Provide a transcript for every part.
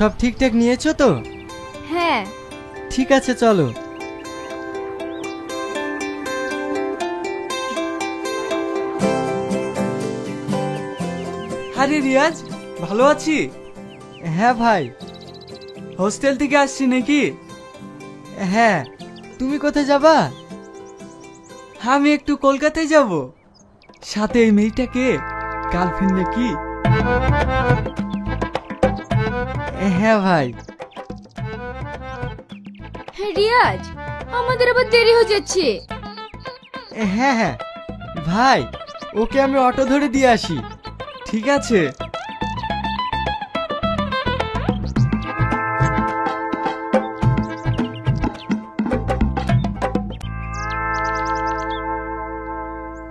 সব ঠিকঠাক নিয়েছো তো? হ্যাঁ। ঠিক আছে চলো। আরে রিয়াজ ভালো আছি? হ্যাঁ ভাই। হোস্টেল থেকে আসছি নাকি? হ্যাঁ তুমি কোথায় যাবা? আমি একটু কলকাতায় যাব। সাথে এই মেয়েটাকে গার্লফ্রেন্ড নাকি? হ্যাঁ ভাই। রিয়াজ আমাদের আবার দেরি হয়ে যাচ্ছে। হ্যাঁ হ্যাঁ। ভাই ওকে আমি অটো ধরে দিয়ে আসি। ঠিক আছে?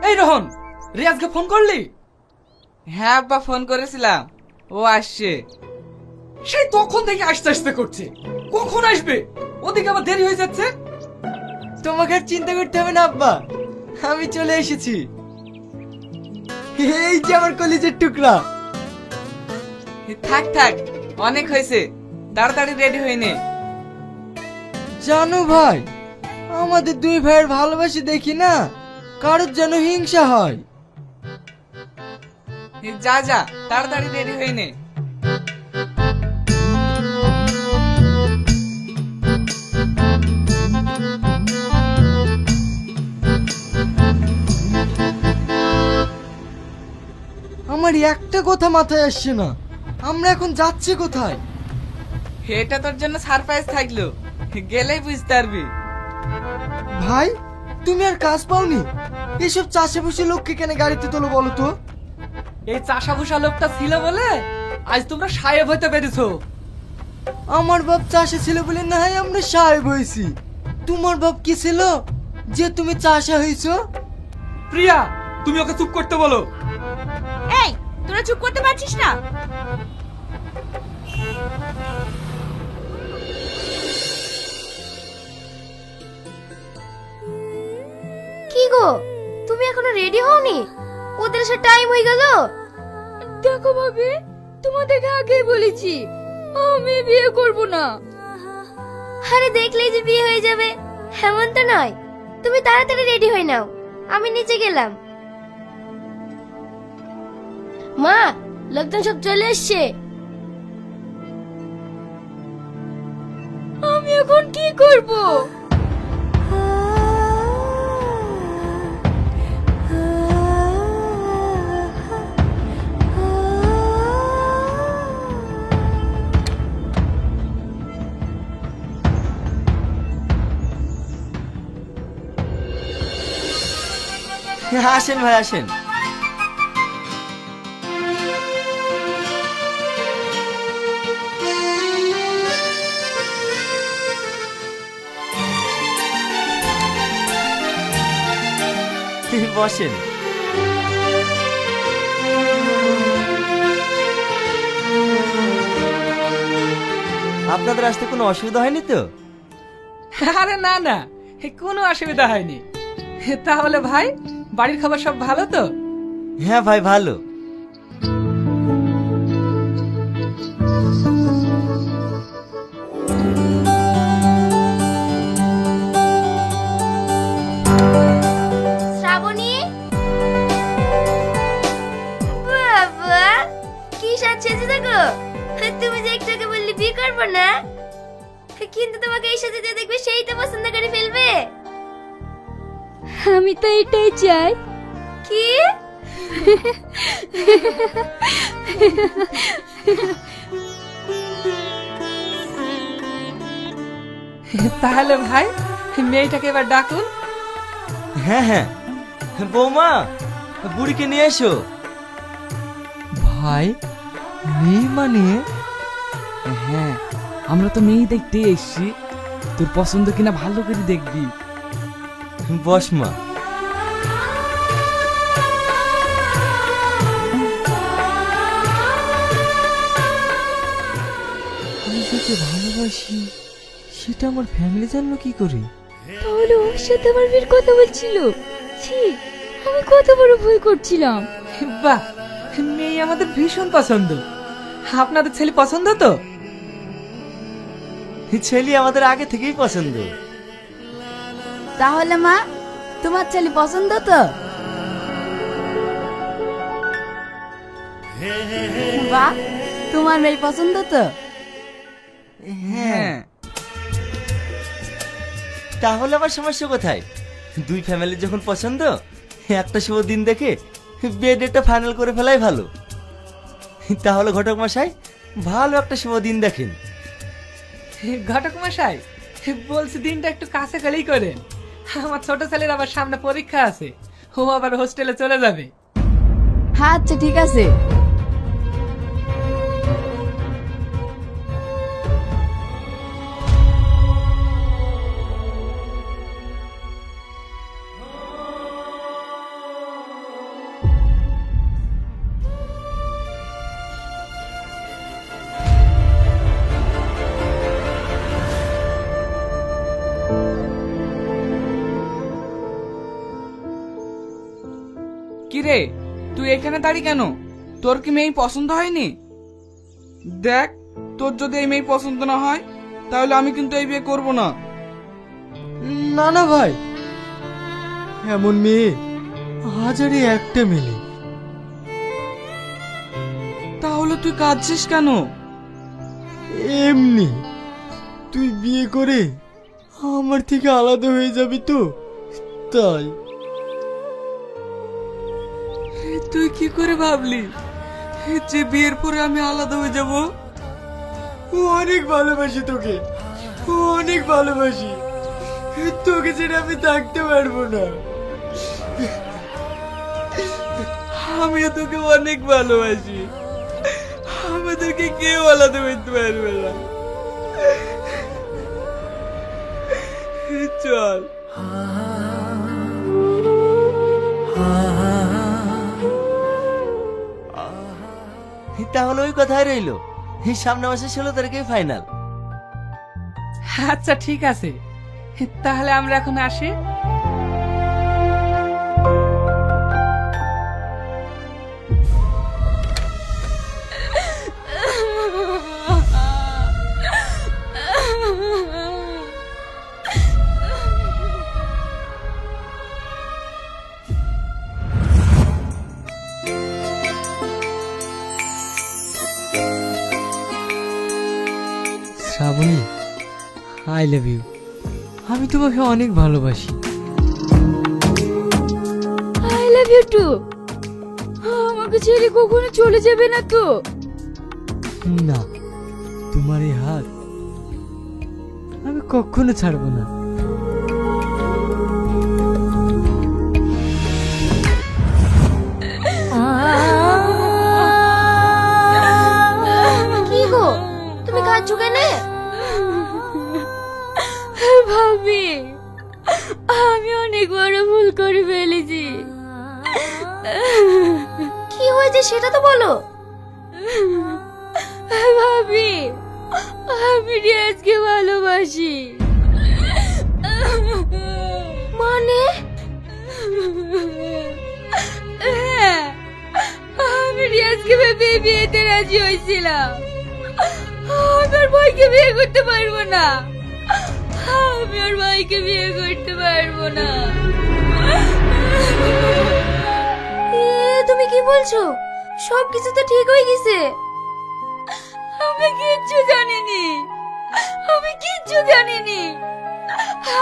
এই রোহন রিয়াজকে ফোন করলি? হ্যাঁ আব্বা ফোন করেছিলাম। ও আসছে। সেই তখন থেকে আসতে আসতে করছে। কখন আসবে? ওদিকে আবার দেরি হয়ে যাচ্ছে? তোমাকে আর চিন্তা করতে হবে না আব্বা। আমি চলে এসেছি। এই যে আমার কলিজের টুকরা। থাক থাক অনেক হয়েছে। তাড়াতাড়ি রেডি হয়ে নে। জানো ভাই আমাদের দুই ভাইয়ের ভালোবাসি দেখি না? কারোর যেন হিংসা হয়। যা যা তাড়াতাড়ি রেডি হয়ে নে। আমার একটা কথা মাথায় আসছে না। আমরা এখন যাচ্ছি কোথায়? এটা তোর জন্য সারপ্রাইজ থাকল। গেলেই বুঝতে পারবি। ভাই তুমি আর কাজ পাওনি? এসব চাষে বসে লোককে কেন গাড়িতে তোলো বলো তো? এই চাষা ভুষা লোকটা ছিল বলে আজ তোমরা সাহেব হইতে পেরেছ। আমার বাপ চাষে ছিল বলে না হয় আমরা সাহেব হয়েছি। তোমার বাপ কি ছিল যে তুমি চাষা হয়েছো? প্রিয়া তুমি ওকে চুপ করতে বলো। এই তোরা চুপ করতে পারছিস না? কি গো? তুমি এখনও রেডি হওনি? ওদের সে টাইম হয়ে গেল? দেখো ভাবি তোমাদেরকে আগেই বলেছি আমি বিয়ে করব না। আরে দেখলেই যে বিয়ে হয়ে যাবে এমন তো নয়। তুমি তাড়াতাড়ি রেডি হয়ে নাও। আমি নিচে গেলাম। মা লোকজন সব চলে এসছে। আমি এখন কি করব? আসেন ভাই আসেন। বসেন। আপনাদের আসতে কোনো অসুবিধা হয়নি তো? আরে না না কোনো অসুবিধা হয়নি। তাহলে ভাই বাড়ির খাবার সব ভালো তো? হ্যাঁ ভাই ভালো। কি সাজছে দেখো তুমি যে একটু আগে বললি বিয়ে করব না? কিন্তু তোমাকে এই সাথে যে দেখবে সেই তো পছন্দ করে ফেলবে। আমি তো এটাই চাই। কি? তাহলে ভাই মেয়েটাকে এবার ডাকুন। হ্যাঁ হ্যাঁ। বৌমা বুড়িকে নিয়ে এসো। ভাই মেয়ে মানে? হ্যাঁ আমরা তো মেয়ে দেখতে এসছি। তোর পছন্দ কিনা ভালো করে দেখবি। বস মা। আমি যাকে ভালোবাসি সেটা আমার ফ্যামিলি জানলো কি করে? তাহলে ওর সাথে আমার বিয়ের কথা বলছিল। ছি আমি কত বড় ভুল করছিলাম। বাহ মেয়ে আমাদের ভীষণ পছন্দ। আপনাদের ছেলে পছন্দ তো? ছেলে আমাদের আগে থেকেই পছন্দ। তাহলে মা তোমার ছেলে পছন্দ তো? বাহ তোমার মেয়ে পছন্দ তো? হ্যাঁ। তাহলে আবার সমস্যা কোথায়? দুই ফ্যামিলির যখন পছন্দ একটা শুভ দিন দেখে বিয়ে ডেটটা ফাইনাল করে ফেলাই ভালো। তাহলে ঘটক মশাই ভালো একটা শুভ দিন দেখেন। ঘটক মশাই বলছি দিনটা একটু কাছে গেলেই করেন। আমার ছোট ছেলের আবার সামনে পরীক্ষা আছে ও আবার হোস্টেলে চলে যাবে। হ্যাঁ আচ্ছা ঠিক আছে। কি রে তুই এখানে দাঁড়ি কেন? তোর কি মেয়ে পছন্দ হয়নি? দেখ তোর যদি এই মেয়ে পছন্দ না হয় তাহলে আমি কিন্তু এই বিয়ে করব না। না না ভাই এমন মেয়ে হাজারে একটা মেলে। তাহলে তুই কাঁদছিস কেন? এমনি তুই বিয়ে করে আমার থেকে আলাদা হয়ে যাবি তো তাই। তুই কি করে ভাবলি? যে বিয়ের পরে আমি আলাদা হয়ে যাব? অনেক ভালোবাসি তোকে। অনেক ভালোবাসি। তোকে ছেড়ে আমি থাকতে পারব না। আমিও তোকে অনেক ভালোবাসি। আমাদেরকে কেউ আলাদা করতে পারবে না। চল। তাহলে ওই কথাই রইল। এই সামনে মাসে ষোলো তারিখে ফাইনাল আচ্ছা ঠিক আছে। তাহলে আমরা এখন আসি। I love you. আমি তোমাকে অনেক ভালোবাসি। I love you too. আমাকে ছেড়ে কখনো চলে যাবে না তো। না তোমার এই হাত আমি কখনো ছাড়বো না। কি গো? তুমি কাঁদছো কেন? বড় ভুল করে ফেলেছি। কি হয়েছে সেটা তো বলো। ভাবি আমি রিয়াজকে ভালোবাসি। মানে? হ্যাঁ আমি রিয়াজকে ভেবে বিয়েতে রাজি হয়েছিলাম। আমি ওর ভাইকে বিয়ে করতে পারব না। আমি ওর ভাইকে বিয়ে করতে পারব না। তুমি কি বলছো? সব কিছু তো ঠিক হয়ে গেছে। আমি কিচ্ছু জানিনি। আমি কিচ্ছু জানিনি।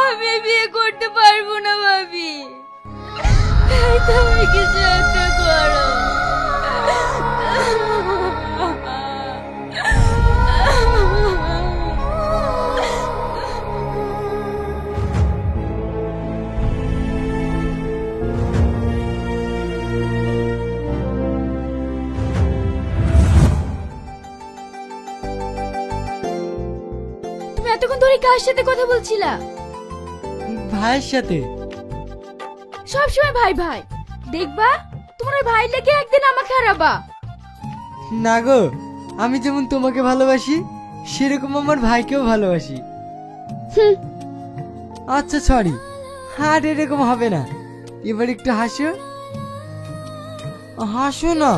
আমি বিয়ে করতে পারব না ভাবি। তুমি কিছু একটা এতক্ষণ ধরে কার সাথে কথা বলছিলা? ভাইয়ের সাথে। সব সময় ভাই ভাই। দেখবা তোমার ওই ভাই লেগে একদিন আমাকে হারাবা না গো আমি যেমন তোমাকে ভালোবাসি সেরকম আমার ভাইকেও ভালোবাসি। হুম। আচ্ছা সরি আর এরকম হবে না। এবার একটু হাসো। হাসো না।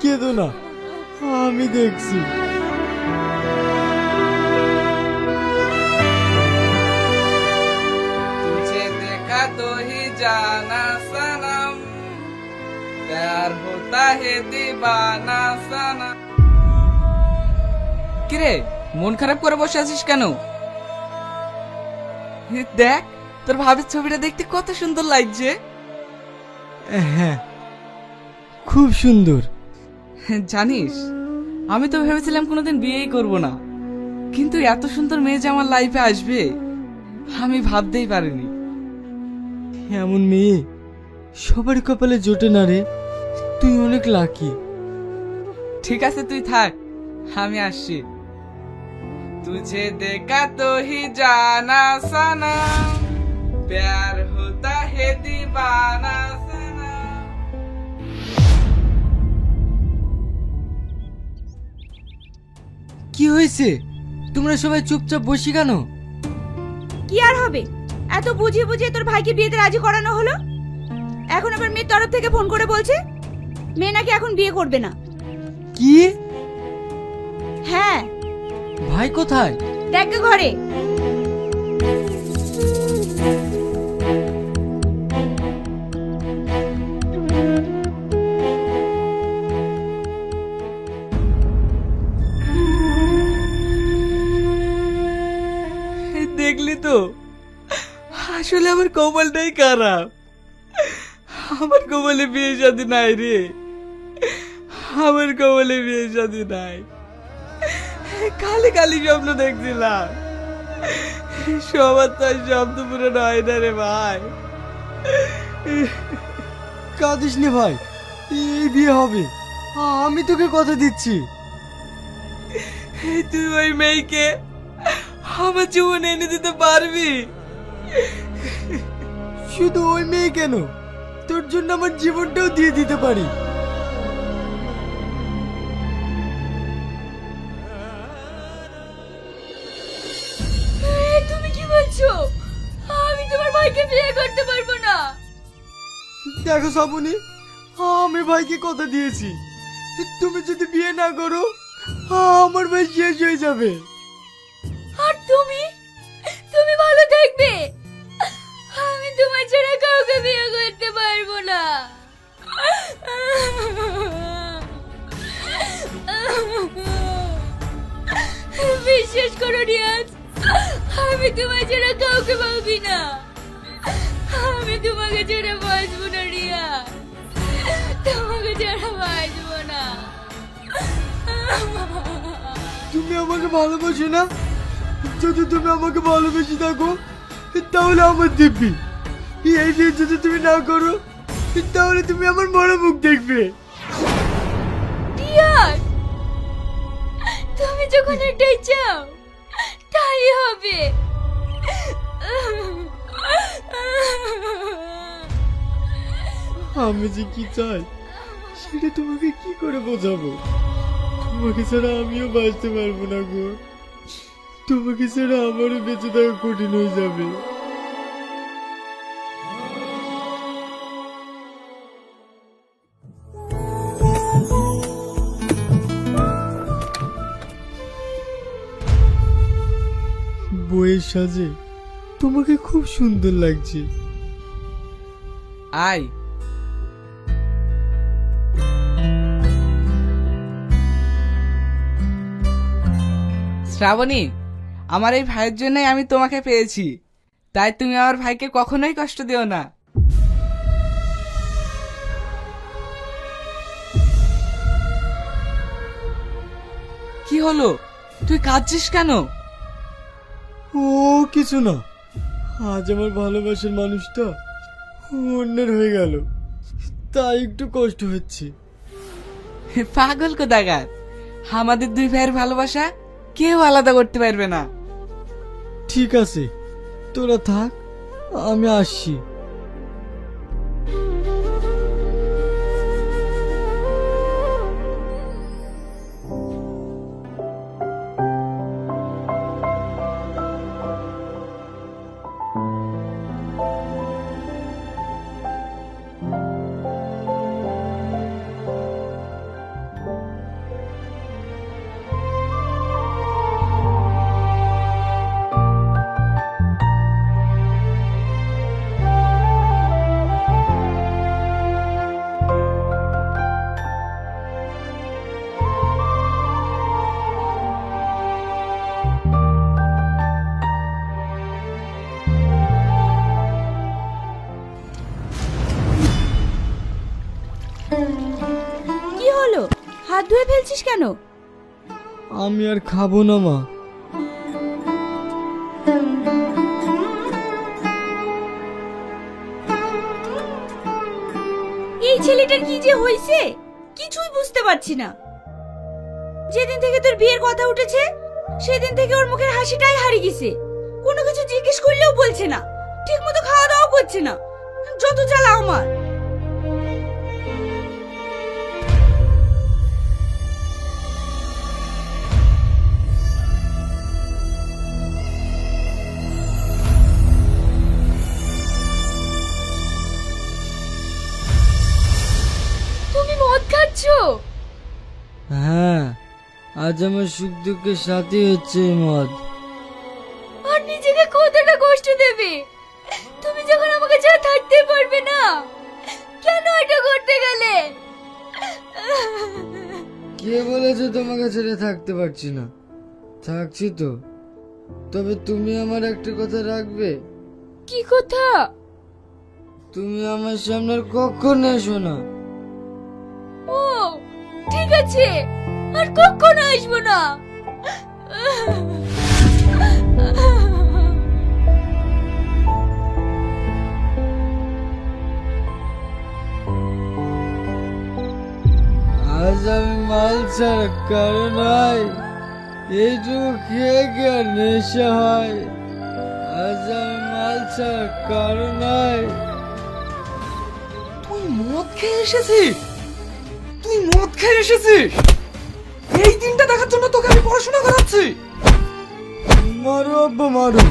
কেঁদো না আমি দেখছি तुझे देखा तो ही जाना सनम प्यार होता है दीवाना सनम কিরে মন খারাপ করে বসে আছিস কেন এ, দেখ তোর ভাবির ছবিটা দেখতে কত সুন্দর লাগছে হ্যাঁ খুব সুন্দর জানিস? আমি তো ভেবেছিলাম কোনোদিন বিয়েই করব না। কিন্তু এত সুন্দর মেয়ে যে আমার লাইফে আসবে আমি ভাবতেই পারিনি। এমন মেয়ে সবার কপালে জোটে না রে। তুই অনেক লাকি ঠিক আছে তুই থাক আমি আসছি। তুঝে দেখা তো হি জানা সানা প্যার হতা হে দিবানা কি হয়েছে? তোমরা সবাই চুপচাপ বসি কেন? কি আর হবে? এত বুঝিয়ে বুঝিয়ে তোর ভাইকে বিয়েতে রাজি করানো হলো? এখন আবার মেয়ের তরফ থেকে ফোন করে বলছে মেয়ে নাকি এখন বিয়ে করবে না। কি? হ্যাঁ। ভাই কোথায়? দেখ ঘরে। কপালটাই খারাপ। আমার কপালে বিয়ে শাদি নাই রে। আমার কপালে বিয়ে শাদি নাই। খালি কালি স্বপ্ন দেখছিলাম। সবার তো আর স্বপ্ন পুরো নয় না রে ভাই। কাঁদিস নে ভাই এই বিয়ে হবে। আমি তোকে কথা দিচ্ছি। তুই ওই মেয়েকে আমার জীবনে এনে দিতে পারবি? শুধু ওই মেয়ে কেন? তোর জন্য আমার জীবনটাও দিয়ে দিতে পারি। তুমি কি বলছো? আমি তোমার ভাইকে বিয়ে করতে পারব না। দেখো শ্রাবণী আমি ভাইকে কথা দিয়েছি। তুমি যদি বিয়ে না করো আমার ভাই শেষ হয়ে যাবে। আর তুমি? তুমি ভালো থাকবে। কাউকে বিয়ে করতে পারব না। বিশ্বাস করো রিয়াজ, আমি তোমার ছাড়া কাউকে পাবি না। আমি তোমাকে ছাড়া বাঁচবো না রিয়া তোমাকে ছাড়া বাঁচবো না। তুমি আমাকে ভালোবাসো না? যদি তুমি আমাকে ভালোবেসে থাকো, তাহলে আমার দিব্যি। এই বিয়ে যদি তুমি না করো তাহলে তুমি আমার মরা মুখ দেখবে। তুমি যখন এটাই চাও তাই হবে। আমি যে কি চাই সেটা তোমাকে কি করে বোঝাবো? তোমাকে ছাড়া আমিও বাঁচতে পারব না গো। তোমাকে ছাড়া আমারও বেঁচে থাকা কঠিন হয়ে যাবে। সাজে, তোমাকে খুব সুন্দর লাগছে। আয়। শ্রাবণী, আমার এই ভাইয়ের জন্যই আমি তোমাকে পেয়েছি। তাই তুমি আমার ভাইকে কখনোই কষ্ট দিও না। কি হলো? তুই কাঁদছিস কেন? ও কিছু না। আজ আমার ভালোবাসার মানুষটা অন্যের হয়ে গেল। তাই একটু কষ্ট হচ্ছে। পাগল কোদাগার আমাদের দুই ভাইয়ের ভালোবাসা কেউ আলাদা করতে পারবে না। ঠিক আছে তোরা থাক আমি আসছি। ধুয়ে ফেলছিস কেন? আমি আর খাব না মা। এই ছেলেটার কি যে হয়েছে কিছুই বুঝতে পারছি না। যেদিন থেকে তোর বিয়ের কথা উঠেছে সেদিন থেকে ওর মুখের হাসিটাই হারিয়ে গেছে। কোনো কিছু জিজ্ঞেস করলেও বলছে না ঠিক মতো খাওয়া দাওয়া করছে না। যত জ্বালা আমার। খাচ্ছো হ্যাঁ আজ আমার সুখ দুঃখের সাথে হচ্ছে এই মদ। আর নিজেকে কতটা কষ্ট দেবে? তুমি যখন আমাকে ছাড়া থাকতে পারবে না কেন এটা করতে গেলে? কে বলেছে তোমাকে ছেড়ে থাকতে পারছি না? থাকছি তো। তবে তুমি আমার একটা কথা রাখবে। কি কথা? তুমি আমার সামনে আর কখনো এসো না ঠিক আছে আর কখনো আসব না। আজ আমি মাল ছাড়া কারণ হয় এইটুকু খেয়ে কি আর নেশা হয়? আজ আমি মাল ছাড়া কারণ হয় তুই মদ খেয়ে এসেছিস? মদ খেয়ে এসেছিস এই দিনটা দেখার জন্য তোকে আমি পড়াশোনা করাচ্ছি। মারো আব্বা মারো।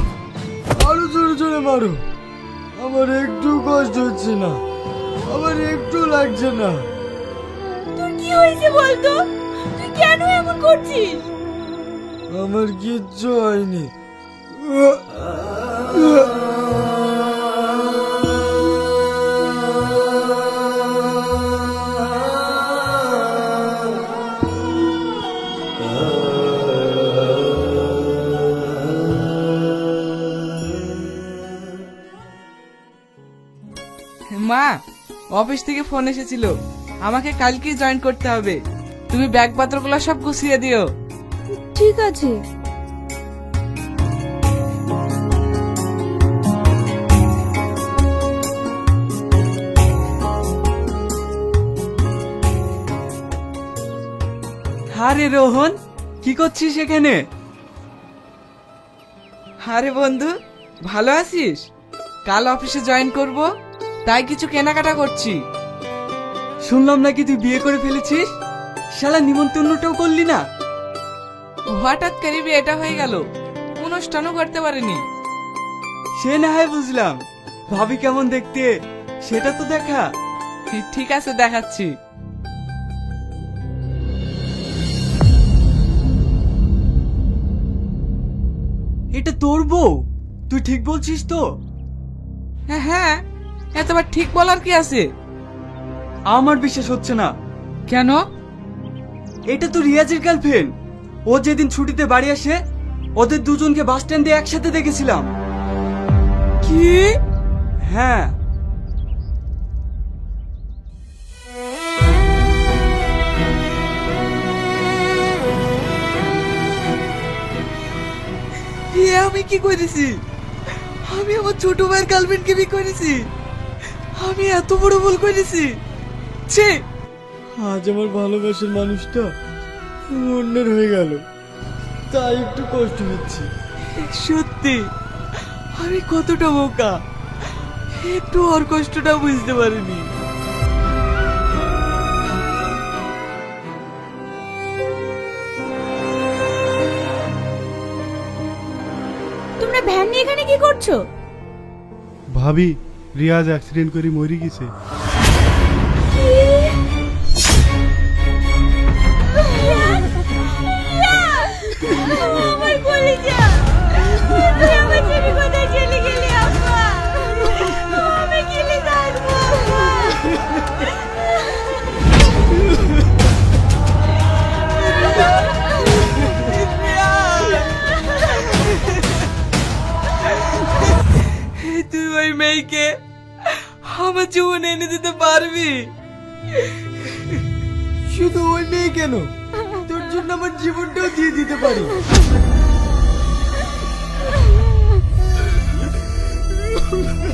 আরও জোরে জোরে মারো। আমার একটু কষ্ট হচ্ছে না। আমার একটু লাগছে না। তোর কি হয়েছে বলতো? তুই কেন এমন করছিস? আমার কিচ্ছু হয়নি। মা অফিস থেকে ফোন এসেছিল। আমাকে কালকেই জয়েন করতে হবে। তুমি ব্যাগ পত্রগুলো সব গুছিয়ে দিও। ঠিক আছে। আরে রোহন কি করছিস এখানে? আরে বন্ধু ভালো আছিস? কাল অফিসে জয়েন করব? তাই কিছু কেনাকাটা করছি। শুনলাম নাকি তুই বিয়ে করে ফেলেছিস? শালা নিমন্ত্রণটাও করলি না? হঠাৎ করে বিয়েটা হয়ে গেল। অনুষ্ঠানও করতে পারিনি। সে না হয় বুঝলাম। ভাবি কেমন দেখতে, সেটা তো দেখা। ঠিক আছে, দেখাচ্ছি। এটা তোর বউ? তুই ঠিক বলছিস তো? হ্যাঁ হ্যাঁ। এতবার ঠিক বলার কি আছে? আমার বিশ্বাস হচ্ছে না। কেন? এটা তো রিয়াজের গার্লফ্রেন্ড ও যেদিন ছুটিতে বাড়ি আসে ওদের দুজনকে বাস স্ট্যান্ডে একসাথে দেখেছিলাম। কি? হ্যাঁ। আমি কি করেছি? আমি আমার ছোট ভাইয়ের গার্লফ্রেন্ডকে বিয়ে করেছি। আমি এত বড় ভুল করেছি। ছে। আজ আমার ভালোবাসার মানুষটা অন্যের হয়ে গেল। তাই একটু কষ্ট হচ্ছে। সত্যি আমি কতটা বোকা। একটু ওর কষ্টটা বুঝতে পারিনি। তোমরা ভ্যান নিয়ে এখানে কি করছ? ভাবি রিয়াজ অ্যাক্সিডেন্ট করে মরে গেছে। তুই ওই মেয়েকে আমার জীবন এনে দিতে পারবি? শুধু ওই মেয়ে কেন? তোর জন্য আমার জীবনটাও দিয়ে দিতে পারি।